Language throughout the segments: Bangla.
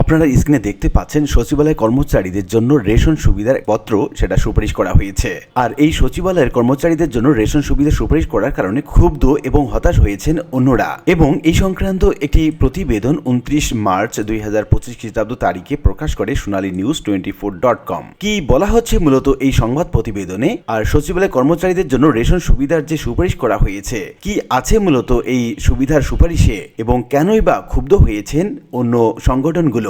আপনারা স্ক্রিনে দেখতে পাচ্ছেন সচিবালয় কর্মচারীদের জন্য রেশন সুবিধার পত্র, সেটা সুপারিশ করা হয়েছে। আর এই সচিবালয়ের কর্মচারীদের জন্য রেশন সুবিধা সুপারিশ করার কারণে ক্ষুব্ধ এবং হতাশ হয়েছেন অন্যরা। এবং এই সংক্রান্ত একটি প্রতিবেদন উনত্রিশ মার্চ দুই হাজার পঁচিশ খ্রিস্টাব্দ তারিখে প্রকাশ করে Sonali news twenty four dot com. কি বলা হচ্ছে মূলত এই সংবাদ প্রতিবেদনে? আর সচিবালয় কর্মচারীদের জন্য রেশন সুবিধার যে সুপারিশ করা হয়েছে, কি আছে মূলত এই সুবিধার সুপারিশে? এবং কেনই বা ক্ষুব্ধ হয়েছেন অন্য সংগঠনগুলো?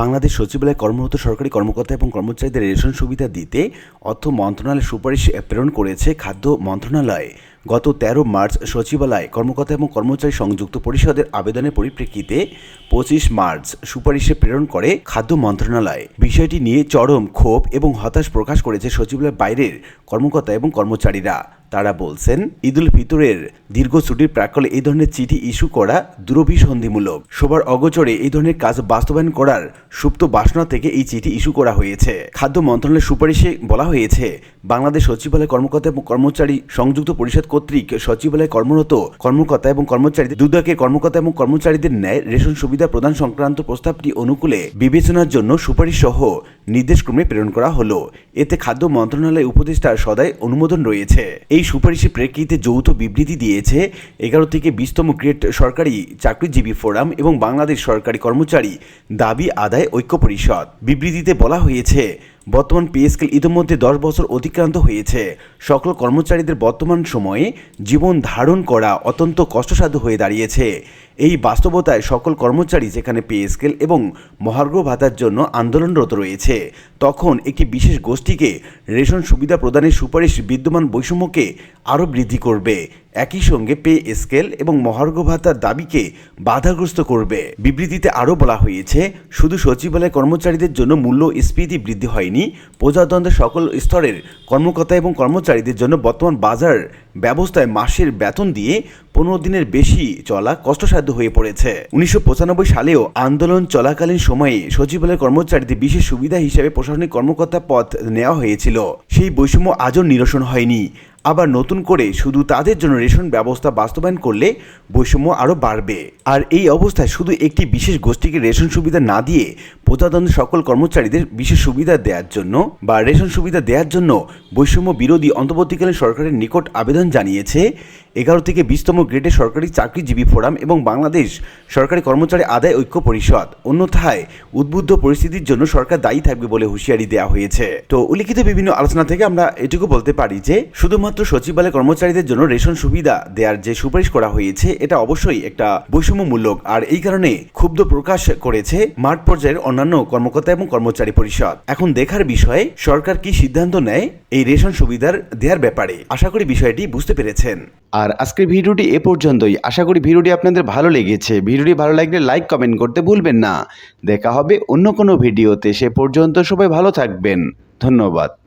বাংলাদেশ সচিবালয়ে কর্মরত সরকারি কর্মকর্তা এবং কর্মচারীদের রেশন সুবিধা দিতে অর্থ মন্ত্রণালয় সুপারিশ প্রেরণ করেছে খাদ্য মন্ত্রণালয়। গত তেরো মার্চ সচিবালয় কর্মকর্তা এবং কর্মচারী সংযুক্ত পরিষদের আবেদনের পরিপ্রেক্ষিতে পঁচিশ মার্চ সুপারিশে প্রেরণ করে খাদ্য মন্ত্রণালয়। বিষয়টি নিয়ে চরম ক্ষোভ এবং হতাশ প্রকাশ করেছে সচিবালয়ের বাইরের কর্মকর্তা এবং কর্মচারীরা। তারা বলছেন ঈদুল ফিতরের দীর্ঘ ছুটির প্রাকলে এই ধরনের চিঠি ইস্যু করা দুরভিসন্ধিমূলক। সবার অগোচরে এই ধরনের কাজ বাস্তবায়ন করার সুপ্ত বাসনা থেকে এই চিঠি ইস্যু করা হয়েছে। খাদ্য মন্ত্রণালয়ের সুপারিশে বলা হয়েছে, বাংলাদেশ সচিবালয় কর্মকর্তা এবং কর্মচারী সংযুক্ত পরিষদ কর্তৃক সচিবালয়ে কর্মরত কর্মকর্তা এবং কর্মচারীদের দুদকে কর্মকর্তা এবং কর্মচারীদের ন্যায় রেশন সুবিধা প্রদান সংক্রান্ত প্রস্তাবটি অনুকূলে বিবেচনার জন্য সুপারিশ সহ নির্দেশক্রমে প্রেরণ করা হলো। এতে খাদ্য মন্ত্রণালয়ের উপদেষ্টার সদায় অনুমোদন রয়েছে। এই সুপারিশের প্রেক্ষিতে যৌথ বিবৃতি দিয়েছে, এগারো থেকে বিশতম গ্রেড সরকারি চাকরিজীবী ফোরাম এবং বাংলাদেশ সরকারি কর্মচারী দাবি আদায় ঐক্য পরিষদ। বিবৃতিতে বলা হয়েছে, বর্তমান পিএসকেল স্কেল ইতিমধ্যে দশ বছর অতিক্রান্ত হয়েছে। সকল কর্মচারীদের বর্তমান সময়ে জীবন ধারণ করা অত্যন্ত কষ্টসাধ্য হয়ে দাঁড়িয়েছে। এই বাস্তবতায় সকল কর্মচারী যেখানে পে স্কেল এবং মহার্ঘ ভাতার জন্য আন্দোলনরত রয়েছে, তখন একটি বিশেষ গোষ্ঠীকে রেশন সুবিধা প্রদানের সুপারিশ বিদ্যমান বৈষম্যকে আরও বৃদ্ধি করবে। একই সঙ্গে পে স্কেল এবং মহার্ঘ ভাতার দাবিকে বাধাগ্রস্ত করবে। বিবৃতিতে আরও বলা হয়েছে, শুধু সচিবালয় কর্মচারীদের জন্য মূল্য স্ফীতি বৃদ্ধি হয়নি প্রজাতন্ত্রের সকল স্তরের কর্মকর্তা এবং কর্মচারীদের জন্য বর্তমান বাজার ব্যবস্থায় মাসের বেতন দিয়ে পনেরো দিনের বেশি চলা কষ্টসাধ্য হয়ে পড়েছে। উনিশশো পঁচানব্বই সালেও আন্দোলন চলাকালীন সময়ে সচিবালয়ের কর্মচারীদের বিশেষ সুবিধা হিসেবে প্রশাসনিক কর্মকর্তা পদ নেওয়া হয়েছিল। সেই বৈষম্য আজও নিরসন হয়নি। আবার নতুন করে শুধু তাদের জন্য রেশন ব্যবস্থা বাস্তবায়ন করলে বৈষম্য আরও বাড়বে। আর এই অবস্থায় শুধু একটি বিশেষ গোষ্ঠীকে রেশন সুবিধা না দিয়ে প্রজাতন্ত্রের সকল কর্মচারীদের বিশেষ সুবিধা দেওয়ার জন্য বা রেশন সুবিধা দেওয়ার জন্য বৈষম্য বিরোধী অন্তর্বর্তীকালীন সরকারের নিকট আবেদন জানিয়েছে। এগারো থেকে বিশতম গ্রেডের সরকারি চাকরিজীবী ফোরাম এবং বাংলাদেশ সরকারি কর্মচারী আদায় ঐক্য পরিষদ। অন্যথায় উদ্বুদ্ধ পরিস্থিতির জন্য সরকার দায়ী থাকবে বলে হুঁশিয়ারি দেওয়া হয়েছে। তো উল্লিখিত বিভিন্ন আলোচনা থেকে আমরা এটুকু বলতে পারি যে, শুধুমাত্র সচিবালয় কর্মচারীদের জন্য রেশন সুবিধা দেওয়ার যে সুপারিশ করা হয়েছে, এটা অবশ্যই একটা বৈষম্যমূলক। আর এই কারণে ক্ষুব্ধ প্রকাশ করেছে মাঠ পর্যায়ের অন্যান্য কর্মকর্তা এবং কর্মচারী পরিষদ। এখন দেখার বিষয়ে, সরকার কি সিদ্ধান্ত নেয় এই রেশন সুবিধার দেওয়ার ব্যাপারে? আশা করি বিষয়টি বুঝতে পেরেছেন। আর আজকের ভিডিওটি এ পর্যন্তই। আশা করি ভিডিওটি আপনাদের ভালো লেগেছে। ভিডিওটি ভালো লাগলে লাইক, কমেন্ট করতে ভুলবেন না। দেখা হবে অন্য কোনো ভিডিওতে। সে পর্যন্ত সবাই ভালো থাকবেন। ধন্যবাদ।